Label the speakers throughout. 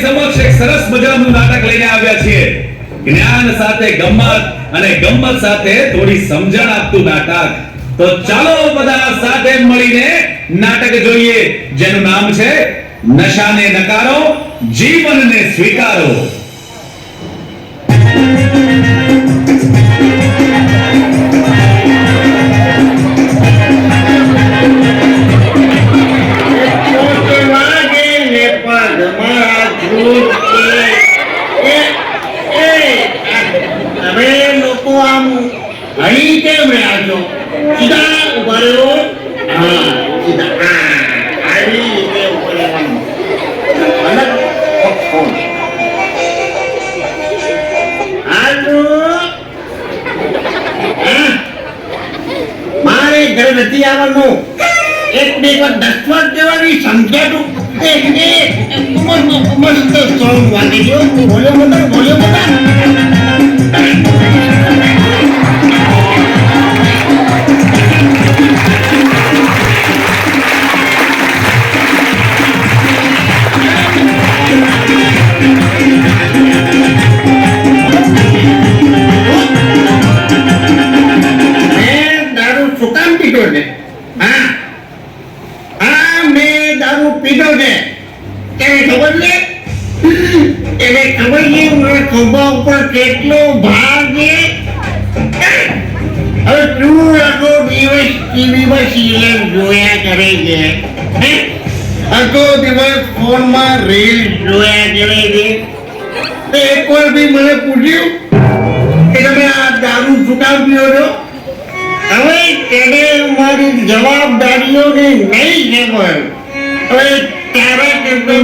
Speaker 1: તમારી સમક્ષ એક સરસ મજાનું નાટક લઈને આવ્યા છીએ. જ્ઞાન સાથે ગમ્મત અને ગમ્મત સાથે થોડી સમજણ આપતું નાટક. તો ચાલો બધા સાથે મળીને નાટક જોઈએ. જેનું નામ છે નશાને નકારો, જીવનને સ્વીકારો.
Speaker 2: મારે ઘરે નથી આવવાનું. એક બે વાર દસ વાર જવાની સમજાતું એ એ મસ્ત સોંગ વાગે બોલ્યો મોટા બોલ્યો ઉપર કેટલો ભાગ હવે તું છે? આખો મને પૂછ્યું કે તમે આ દારૂ કામ પીઓ હવે તેને મારી જવાબદારીઓને નહીં ખબર હવે તારા કરતો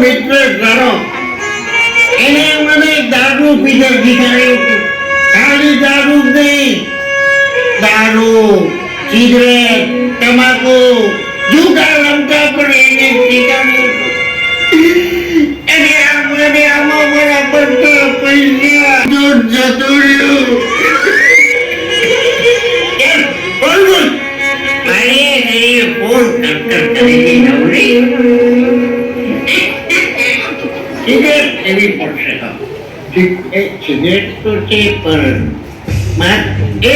Speaker 2: મિત્ર ગણો એને મને દારૂ પીધો શીખવાડ્યું ખાલી દારૂ નહીં દારૂ, સિગરેટ, તમાકુ જુગા રમતા પણ એને હતું. એને મને આમાં મારા બધા પૈસા દૂર જતું રહ્યું. સિગરેટ એવી પડશે. એ સિગરેટ તો છે પણ એ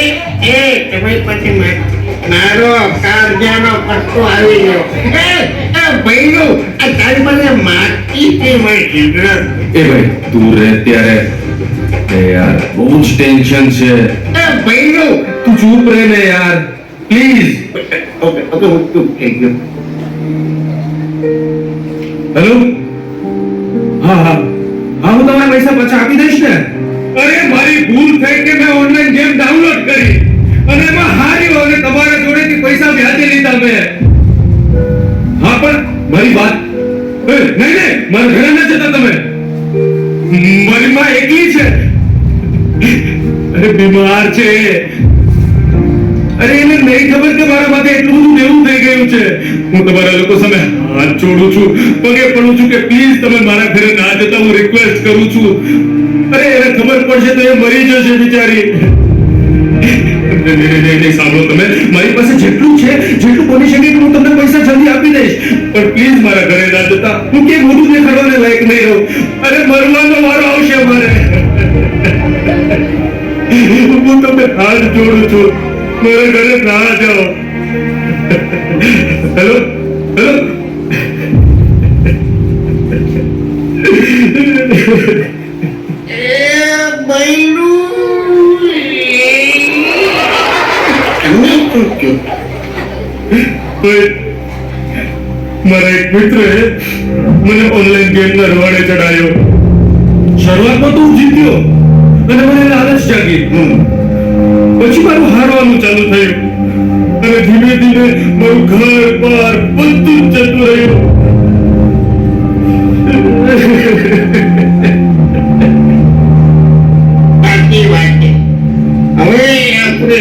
Speaker 2: એ તમારી પાસે મારો કાળજાનો પટ્ટો આવી ગયો. એ એ ભઈલું, આ તારી પાસે માટી છે મારી સિગરેટ
Speaker 3: એ ભાઈ તું રહે ત્યારે. યાર બહુ જ ટેન્શન છે.
Speaker 2: એ ભઈલું,
Speaker 3: તું ચૂપ રહે ને યાર. પ્લીઝ
Speaker 2: ઓકે ઓકે હું ચૂપ થઈ ગયો
Speaker 3: હેલો હા હા. તમારા પૈસા પાછા આપી દઈશ ને.
Speaker 1: અરે, મારી ભૂલ થઈ કે મેં ઓનલાઈન ગેમ ડાઉનલોડ કરી. અને એમાં હાર્યો અને તમારા જોડેથી પૈસા વ્યાજે લીધા મેં.
Speaker 3: હા, પણ મારી વાત
Speaker 1: નહીં નહીં, મારા ઘરે ન જતા તમે. મારી માં એકલી છે. અરે, બીમાર છે. અરે એને નહીં ખબર કે મારા માટે એટલું બધું દેવું થઈ ગયું છે. હું તમારા લોકો સામે હાથ જોડું છું. પગે પડું છું કે પ્લીઝ તમે મારા ઘરે ના જતા હું રિક્વેસ્ટ કરું છું. અરે એને ખબર પડશે તો એ મરી જશે બિચારી. મારી પાસે જેટલું છે, જેટલું હું તમને પૈસા જલ્દી આપી દઈશ. પણ પ્લીઝ મારા ઘરે ના જતા હું કે દેખાડવાને લાયક નહીં રહું? અરે, મરવાનો વારો આવશે અમારે. હું હાથ જોડું છું. મારા ઘરે ના જાઓ હેલો? હેલો?
Speaker 2: એ બૈરું તમે શું કહો?
Speaker 1: કોઈ મારા એક મિત્રએ મને ઓનલાઈન ગેમના રવાડે ચડાયો શરૂઆતમાં તો હું જીત્યો અને મને લાલચ જાગી. પછી મારું હારવાનું ચાલુ થયું. અને ધીમે ધીમે મારું ઘર બાર બધું જતું રહ્યું.
Speaker 2: હવે આપણે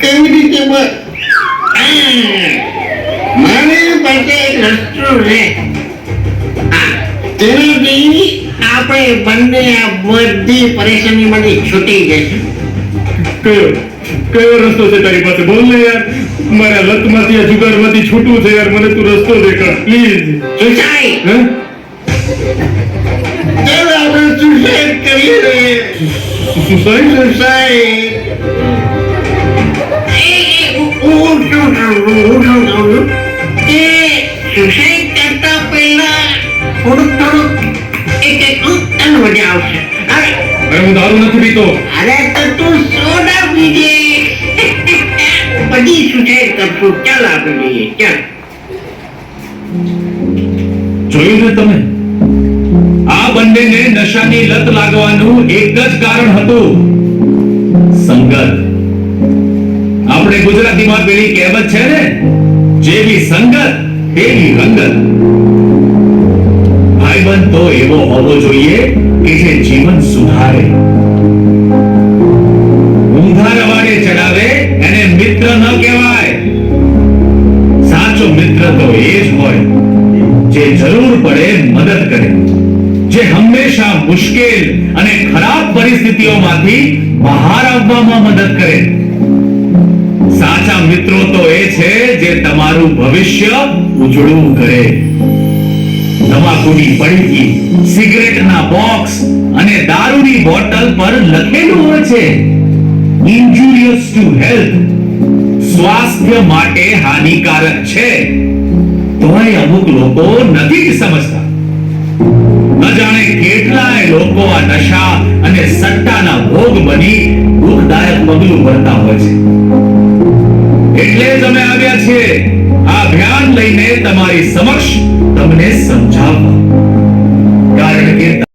Speaker 2: કેવી રીતે મારી પાસે રસ્તો છે. હા, તેનાથી આપણે બંને આ બધી પરેશાનીમાંથી છૂટી જઈશું
Speaker 1: કયો કયો રસ્તો છે તારી પાસે? બોલ ને યાર.
Speaker 4: મારા લતમાંથી આ જુગારમાંથી છૂટું છે યાર. મને તું રસ્તો દેખાડ. પ્લીઝ.
Speaker 2: સુસાઈડ
Speaker 4: હે?
Speaker 2: ચાલ આપણે સુસાઈડ કરીએ રે
Speaker 4: સુસાઈડ
Speaker 2: સુસાઈડ એ સુસાઈડ કરતા પહેલા થોડુંક થોડુંક મજા આવશે. અરે
Speaker 4: હું દારૂ નથી પીતો.
Speaker 2: અરે તો તું સોડા પીજે. બધી સુસાઈડ કરશું ચાલ આપણે જઈએ. ચાલ.
Speaker 4: જોયું ને તમે? આ બંનેને નશાની લત લાગવાનું એક જ કારણ હતું. સંગત. આપણે ગુજરાતીમાં પેલી કહેવત છે ને? જેવી સંગત તેવી રંગત. ભાઈબંધ તો એવો હોવો જોઈએ કે જે જીવન સુધારે. ઊંધા ચડાવે એને મિત્ર ન કહેવાય. સાચો મિત્ર તો એ જ હોય જે જરૂર પડે મદદ કરે. જે હંમેશા મુશ્કેલ અને ખરાબ પરિસ્થિતિઓમાંથી બહાર આવવામાં મદદ કરે. સાચા મિત્રો તો એ છે જે તમારું ભવિષ્ય ઉજળું કરે. તમાકુની પડીકી સિગરેટના બોક્સ અને દારૂની બોટલ પર લખેલું હોય છે ઇન્જુરિયસ ટુ હેલ્થ સ્વાસ્થ્ય માટે હાનિકારક છે. તોય અમુક લોકો નથી સમજતા. ન જાણે કેટલાય લોકો આ નશા અને સટ્ટાના ભોગ બની દુઃખદાયક પગલું ભરતા હોય છે. એટલે જ અમે આવ્યા છીએ. અભિયાન લઈને તમારી સમક્ષ તમને સમજાવવા. કારણ કે